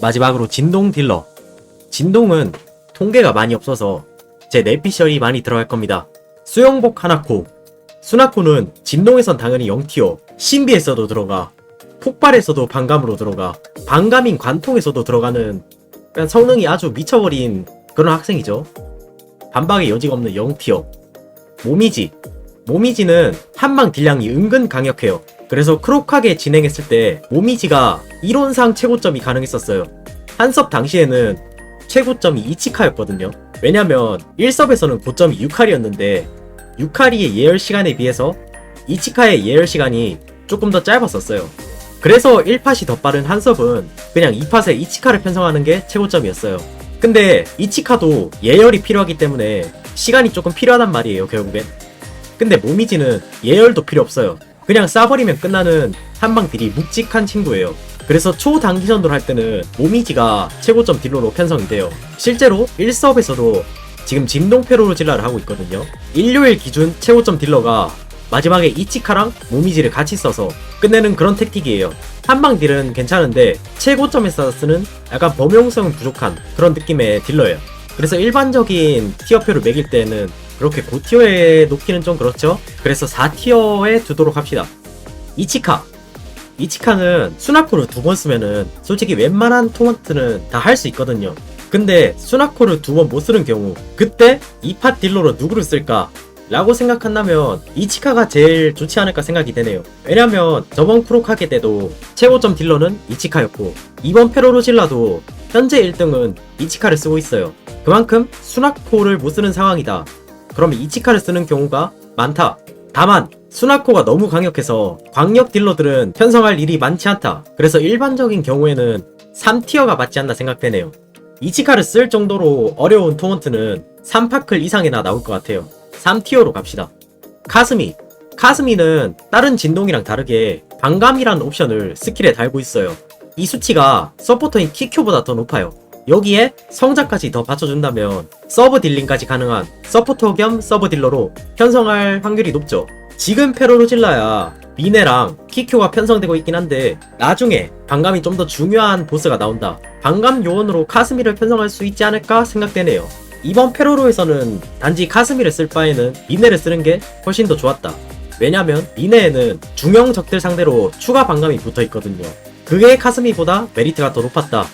마지막으로 진동 딜러. 진동은 통계가 많이 없어서 제 내피셜이 많이 들어갈 겁니다. 수영복 하나코. 수나코는 진동에선 당연히 0티어, 신비에서도 들어가, 폭발에서도 반감으로 들어가, 반감인 관통에서도 들어가는 성능이 아주 미쳐버린 그런 학생이죠. 반박의 여지가 없는 0티어. 모미지. 모미지는 한방 딜량이 은근 강력해요. 그래서 크록하게 진행했을 때 모미지가 이론상 최고점이 가능했었어요. 한섭 당시에는 최고점이 이치카였거든요. 왜냐면 1섭에서는 고점이 6칼이었는데 6칼이의 예열 시간에 비해서 이치카의 예열 시간이 조금 더 짧았었어요. 그래서 1팟이 더 빠른 한섭은 그냥 2팟에 이치카를 편성하는 게 최고점이었어요. 근데 이치카도 예열이 필요하기 때문에 시간이 조금 필요하단 말이에요, 결국엔. 근데 모미지는 예열도 필요 없어요. 그냥 쏴버리면 끝나는 한방 딜이 묵직한 친구예요. 그래서 초단기전도를 할 때는 모미지가 최고점 딜러로 편성이 돼요. 실제로 1서업에서도 지금 진동페로로 질라를 하고 있거든요. 일요일 기준 최고점 딜러가 마지막에 이치카랑 모미지를 같이 써서 끝내는 그런 택틱이에요. 한방 딜은 괜찮은데 최고점에서 쓰는 약간 범용성 부족한 그런 느낌의 딜러예요. 그래서 일반적인 티어표를 매길 때는 그렇게 고티어에 놓기는 좀 그렇죠. 그래서 4티어에 두도록 합시다. 이치카. 이치카는 수나코를 두 번 쓰면은 솔직히 웬만한 토먼트는 다 할 수 있거든요. 근데 수나코를 두 번 못 쓰는 경우 그때 이팟 딜러로 누구를 쓸까? 라고 생각한다면 이치카가 제일 좋지 않을까 생각이 되네요. 왜냐면 저번 크록하게 때도 최고점 딜러는 이치카였고 이번 페로로질라도 현재 1등은 이치카를 쓰고 있어요. 그만큼 수나코를 못 쓰는 상황이다. 그러면 이치카를 쓰는 경우가 많다. 다만 수나코가 너무 강력해서 광역 딜러들은 편성할 일이 많지 않다. 그래서 일반적인 경우에는 3티어가 맞지 않나 생각되네요. 이치카를 쓸 정도로 어려운 토먼트는 3파클 이상이나 나올 것 같아요. 3티어로 갑시다. 카스미. 카스미는 다른 진동이랑 다르게 반감이라는 옵션을 스킬에 달고 있어요. 이 수치가 서포터인 키큐보다 더 높아요. 여기에 성자까지 더 받쳐준다면 서브 딜링까지 가능한 서포터 겸 서브 딜러로 편성할 확률이 높죠. 지금 페로로질라야 미네랑 키큐가 편성되고 있긴 한데 나중에 반감이 좀 더 중요한 보스가 나온다. 반감 요원으로 카스미를 편성할 수 있지 않을까 생각되네요. 이번 페로로에서는 단지 카스미를 쓸 바에는 미네를 쓰는 게 훨씬 더 좋았다. 왜냐면 미네에는 중형 적들 상대로 추가 반감이 붙어 있거든요. 그게 카스미보다 메리트가 더 높았다.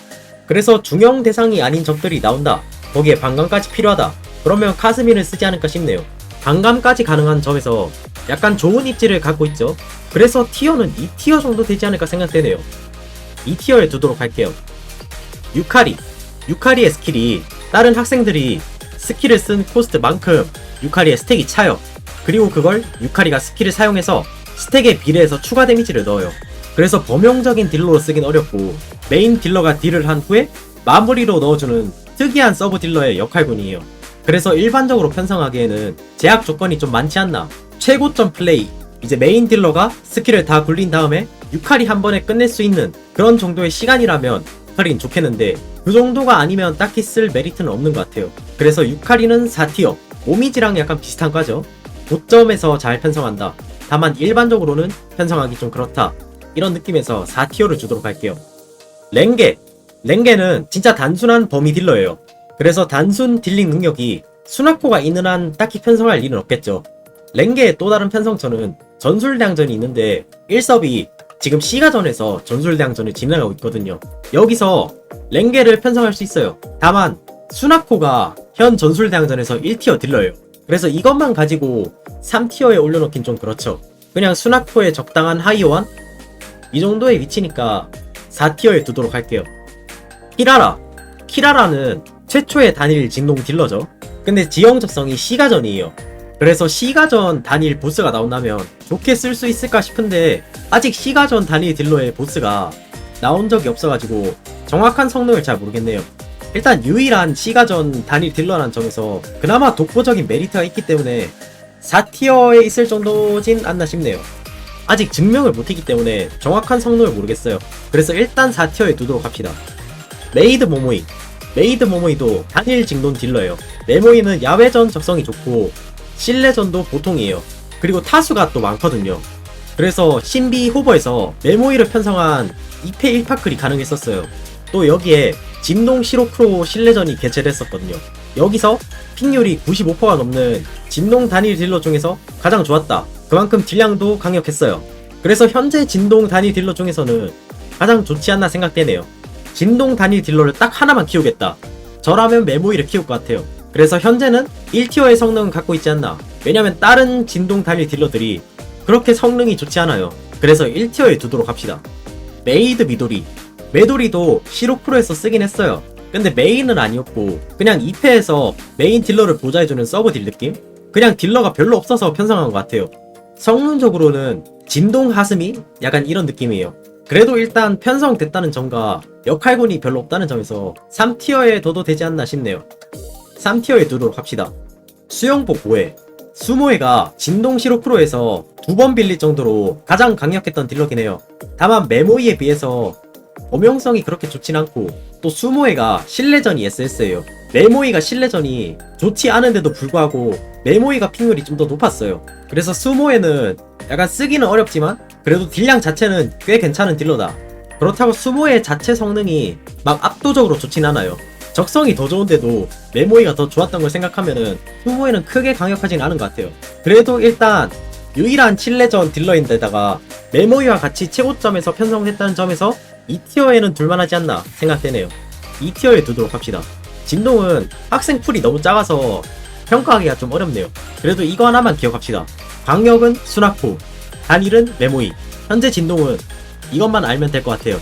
그래서 중형 대상이 아닌 적들이 나온다. 거기에 반감까지 필요하다. 그러면 카스미를 쓰지 않을까 싶네요. 반감까지 가능한 점에서 약간 좋은 입지를 갖고 있죠. 그래서 티어는 2티어 정도 되지 않을까 생각되네요. 2티어에 두도록 할게요. 유카리. 유카리의 스킬이 다른 학생들이 스킬을 쓴 코스트만큼 유카리의 스택이 차요. 그리고 그걸 유카리가 스킬을 사용해서 스택에 비례해서 추가 데미지를 넣어요. 그래서 범용적인 딜러로 쓰긴 어렵고 메인 딜러가 딜을 한 후에 마무리로 넣어주는 특이한 서브 딜러의 역할군이에요. 그래서 일반적으로 편성하기에는 제약 조건이 좀 많지 않나. 최고점 플레이. 이제 메인 딜러가 스킬을 다 굴린 다음에 유카리 한 번에 끝낼 수 있는 그런 정도의 시간이라면 유카리는 좋겠는데 그 정도가 아니면 딱히 쓸 메리트는 없는 것 같아요. 그래서 유카리는 4티어. 오미지랑 약간 비슷한 과죠. 고점에서 잘 편성한다. 다만 일반적으로는 편성하기 좀 그렇다. 이런 느낌에서 4티어를 주도록 할게요. 랭게. 랭게는 진짜 단순한 범위 딜러예요. 그래서 단순 딜링 능력이 수나코가 있는 한 딱히 편성할 일은 없겠죠. 랭게의 또 다른 편성처는 전술대항전이 있는데 1섭이 지금 C가전에서 전술대항전을 진행하고 있거든요. 여기서 랭게를 편성할 수 있어요. 다만 수나코가 현 전술대항전에서 1티어 딜러예요. 그래서 이것만 가지고 3티어에 올려놓긴 좀 그렇죠. 그냥 수나코의 적당한 하이오한 이 정도의 위치니까 4티어에 두도록 할게요. 키라라. 키라라는 최초의 단일 진동 딜러죠. 근데 지형 적성이 C가전이에요. 그래서 C가전 단일 보스가 나온다면 좋게 쓸 수 있을까 싶은데 아직 C가전 단일 딜러의 보스가 나온 적이 없어가지고 정확한 성능을 잘 모르겠네요. 일단 유일한 C가전 단일 딜러라는 점에서 그나마 독보적인 메리트가 있기 때문에 4티어에 있을 정도진 않나 싶네요. 아직 증명을 못했기 때문에 정확한 성능을 모르겠어요. 그래서 일단 4티어에 두도록 합시다. 메이드 모모이. 메이드 모모이도 단일 징돈 딜러예요. 메모이는 야외전 적성이 좋고 실내전도 보통이에요. 그리고 타수가 또 많거든요. 그래서 신비 호버에서 메모이를 편성한 2패 1파클이 가능했었어요. 또 여기에 진동 시로크로 실내전이 개최됐었거든요. 여기서 픽률이 95%가 넘는 진동 단일 딜러 중에서 가장 좋았다. 그만큼 딜량도 강력했어요. 그래서 현재 진동 단일 딜러 중에서는 가장 좋지 않나 생각되네요. 진동 단일 딜러를 딱 하나만 키우겠다. 저라면 메모이를 키울 것 같아요. 그래서 현재는 1티어의 성능을 갖고 있지 않나. 왜냐면 다른 진동 단일 딜러들이 그렇게 성능이 좋지 않아요. 그래서 1티어에 두도록 합시다. 메이드 미도리. 메도리도 시로프로에서 쓰긴 했어요. 근데 메인은 아니었고 그냥 2패에서 메인 딜러를 보좌해주는 서브 딜 느낌? 그냥 딜러가 별로 없어서 편성한 것 같아요. 성능적으로는 진동 하스미? 약간 이런 느낌이에요. 그래도 일단 편성됐다는 점과 역할군이 별로 없다는 점에서 3티어에 둬도 되지 않나 싶네요. 3티어에 두도록 합시다. 수영복 5회. 수모회가 진동 시로크로에서 두 번 빌릴 정도로 가장 강력했던 딜러긴 해요. 다만 메모이에 비해서 범용성이 그렇게 좋진 않고 또 수모회가 실내전이 SS예요. 메모이가 실내전이 좋지 않은데도 불구하고 메모이가 픽률이 좀 더 높았어요. 그래서 수모회는 약간 쓰기는 어렵지만 그래도 딜량 자체는 꽤 괜찮은 딜러다. 그렇다고 수모의 자체 성능이 막 압도적으로 좋진 않아요. 적성이 더 좋은데도 메모이가 더 좋았던 걸 생각하면은 수모에는 크게 강력하진 않은 것 같아요. 그래도 일단 유일한 칠레전 딜러인데다가 메모이와 같이 최고점에서 편성했다는 점에서 2티어에는 둘만하지 않나 생각되네요. 2티어에 두도록 합시다. 진동은 학생 풀이 너무 작아서 평가하기가 좀 어렵네요. 그래도 이거 하나만 기억합시다. 강력은 수나코, 단일은 메모이, 현재 진동은 이것만 알면 될 것 같아요.